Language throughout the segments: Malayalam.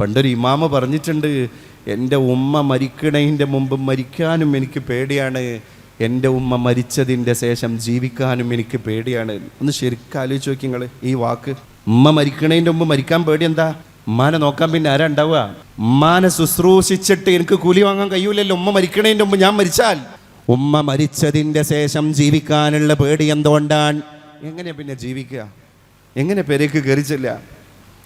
പണ്ടൊരു ഇമാമ പറഞ്ഞിട്ടുണ്ട് എന്റെ ഉമ്മ മരിക്കണതിന്റെ മുമ്പ് മരിക്കാനും എനിക്ക് പേടിയാണ് എന്റെ ഉമ്മ മരിച്ചതിന്റെ ശേഷം ജീവിക്കാനും എനിക്ക് പേടിയാണ്. ഒന്ന് ശരിക്കും ആലോചിച്ച് നോക്കി നിങ്ങൾ ഈ വാക്ക്. ഉമ്മ മരിക്കണതിന്റെ മുമ്പ് മരിക്കാൻ പേടി എന്താ? ഉമ്മാനെ നോക്കാൻ പിന്നെ ആരാ ഉണ്ടാവുക? ഉമ്മാനെ ശുശ്രൂഷിച്ചിട്ട് എനിക്ക് കൂലി വാങ്ങാൻ കഴിയൂലല്ലോ ഉമ്മ മരിക്കണതിന്റെ മുമ്പ് ഞാൻ മരിച്ചാൽ. ഉമ്മ മരിച്ചതിന്റെ ശേഷം ജീവിക്കാനുള്ള പേടി എന്തുകൊണ്ടാണ്? എങ്ങനെ പിന്നെ ജീവിക്കുക? എങ്ങനെ പെരേക്ക് കയറിച്ചില്ല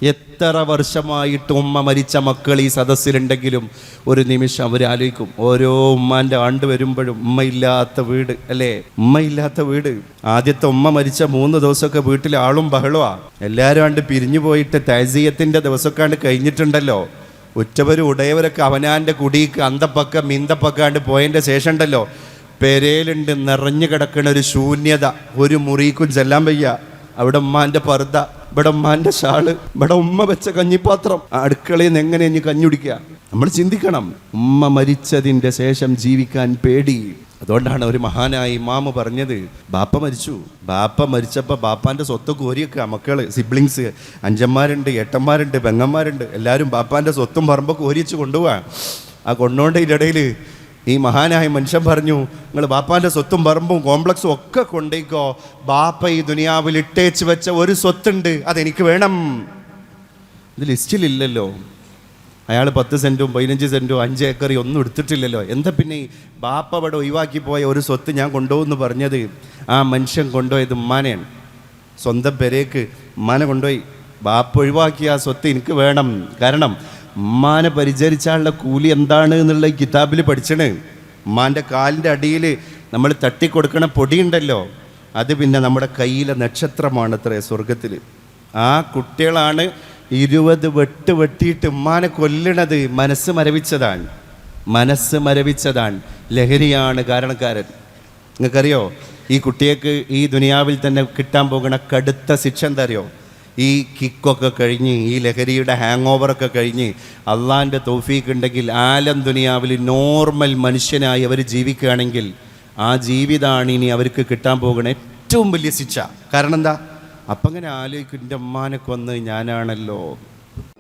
എത്ര വർഷമായിട്ട് ഉമ്മ മരിച്ച മക്കൾ ഈ സദസ്സിലുണ്ടെങ്കിലും ഒരു നിമിഷം അവർ ആലോചിക്കും. ഓരോ ഉമ്മാന്റെ ആണ്ട് വരുമ്പോഴും ഉമ്മയില്ലാത്ത വീട് അല്ലേ? ഉമ്മയില്ലാത്ത വീട്. ആദ്യത്തെ ഉമ്മ മരിച്ച മൂന്ന് ദിവസമൊക്കെ വീട്ടിൽ ആളും ബഹളമാ എല്ലാവരും ആണ്ട് പിരിഞ്ഞു പോയിട്ട് തൈസീയത്തിന്റെ ദിവസമൊക്കെ ആണ്ട് കഴിഞ്ഞിട്ടുണ്ടല്ലോ. ഉറ്റവരും ഉടയവരൊക്കെ അവനാന്റെ കുടിക്ക് അന്തപ്പക്ക മിന്തപ്പക്കാണ്ട് പോയതിന്റെ ശേഷം ഉണ്ടല്ലോ പെരയിലുണ്ട് നിറഞ്ഞു കിടക്കുന്ന ഒരു ശൂന്യത ഒരു മുറിക്കും ചെല്ലാൻ വയ്യ. അവിടെ ഉമ്മാന്റെ പർദ്ദ ഇവിടെ ഉമ്മാന്റെ ഷാൾ ഇവിടെ ഉമ്മ വെച്ച കഞ്ഞിപ്പാത്രം. അടുക്കളയിൽ നിന്ന് എങ്ങനെ ഇനി കഞ്ഞുടിക്കുക നമ്മൾ ചിന്തിക്കണം. ഉമ്മ മരിച്ചതിന്റെ ശേഷം ജീവിക്കാൻ പേടി. അതുകൊണ്ടാണ് ഒരു മഹാനായി മാമ പറഞ്ഞത് ബാപ്പ മരിച്ചു. ബാപ്പ മരിച്ചപ്പോൾ ബാപ്പാന്റെ സ്വത്ത് കോരിയൊക്കെ മക്കൾ. സിബ്ലിങ്സ് അഞ്ചന്മാരുണ്ട് ഏട്ടന്മാരുണ്ട് പെങ്ങന്മാരുണ്ട്. എല്ലാവരും ബാപ്പാന്റെ സ്വത്തും പറമ്പൊക്കെ കോരിച്ച് കൊണ്ടുപോവാ. ആ കൊണ്ടുപോണ്ടതിന്റെ ഇടയിൽ ഈ മഹാനായ മനുഷ്യൻ പറഞ്ഞു നിങ്ങൾ ബാപ്പാന്റെ സ്വത്തും പറമ്പും കോംപ്ലക്സും ഒക്കെ കൊണ്ടേക്കോ. ബാപ്പ ഈ ദുനിയാവിൽ ഇട്ടേച്ച് വെച്ച ഒരു സ്വത്തുണ്ട് അതെനിക്ക് വേണം. ഇത് ലിസ്റ്റിലില്ലല്ലോ. അയാൾ പത്ത് സെന്റും പതിനഞ്ച് സെന്റും അഞ്ച് ഏക്കറി ഒന്നും എടുത്തിട്ടില്ലല്ലോ. എന്താ പിന്നെ ഈ ബാപ്പ അവിടെ ഒഴിവാക്കി പോയ ഒരു സ്വത്ത് ഞാൻ കൊണ്ടുപോകുമെന്ന് പറഞ്ഞത്? ആ മനുഷ്യൻ കൊണ്ടുപോയത് ഉമ്മാനെയാണ് സ്വന്തം പെരേക്ക് ഉമ്മാനെ കൊണ്ടുപോയി. ബാപ്പ ഒഴിവാക്കിയ ആ സ്വത്ത് എനിക്ക് വേണം. കാരണം ഉമ്മാനെ പരിചരിച്ചാലുള്ള കൂലി എന്താണ് എന്നുള്ള കിതാബിൽ പഠിച്ചണ്. ഉമ്മാന്റെ കാലിന്റെ അടിയിൽ നമ്മൾ തട്ടിക്കൊടുക്കണ പൊടിയുണ്ടല്ലോ അത് പിന്നെ നമ്മുടെ കയ്യിലെ നക്ഷത്രമാണ് അത്രേ സ്വർഗത്തിൽ ആ കുട്ടികളാണ് ഇരുപത് വെട്ട് വെട്ടിയിട്ട് ഉമ്മാനെ കൊല്ലണത്. മനസ്സ് മരവിച്ചതാണ്. മനസ്സ് മരവിച്ചതാണ്. ലഹരിയാണ് കാരണക്കാരൻ. നിങ്ങൾക്കറിയോ? ഈ കുട്ടിയേക്ക് ഈ ദുനിയാവിൽ തന്നെ കിട്ടാൻ പോകുന്ന കടുത്ത ശിക്ഷ എന്താ അറിയോ? ഈ കിക്കൊക്കെ കഴിഞ്ഞ് ഈ ലഹരിയുടെ ഹാങ് ഓവറൊക്കെ കഴിഞ്ഞ് അള്ളാന്റെ തൗഫീക്ക് ഉണ്ടെങ്കിൽ ആലം ദുനിയാവിൽ നോർമൽ മനുഷ്യനായി അവർ ജീവിക്കുകയാണെങ്കിൽ ആ ജീവിതമാണ് ഇനി അവർക്ക് കിട്ടാൻ പോകുന്ന ഏറ്റവും വലിയ ശിക്ഷ. കാരണം എന്താ? അപ്പം അങ്ങനെ ആലോചിക്കും എന്റെ അമ്മാനെ കൊന്ന് ഞാനാണല്ലോ.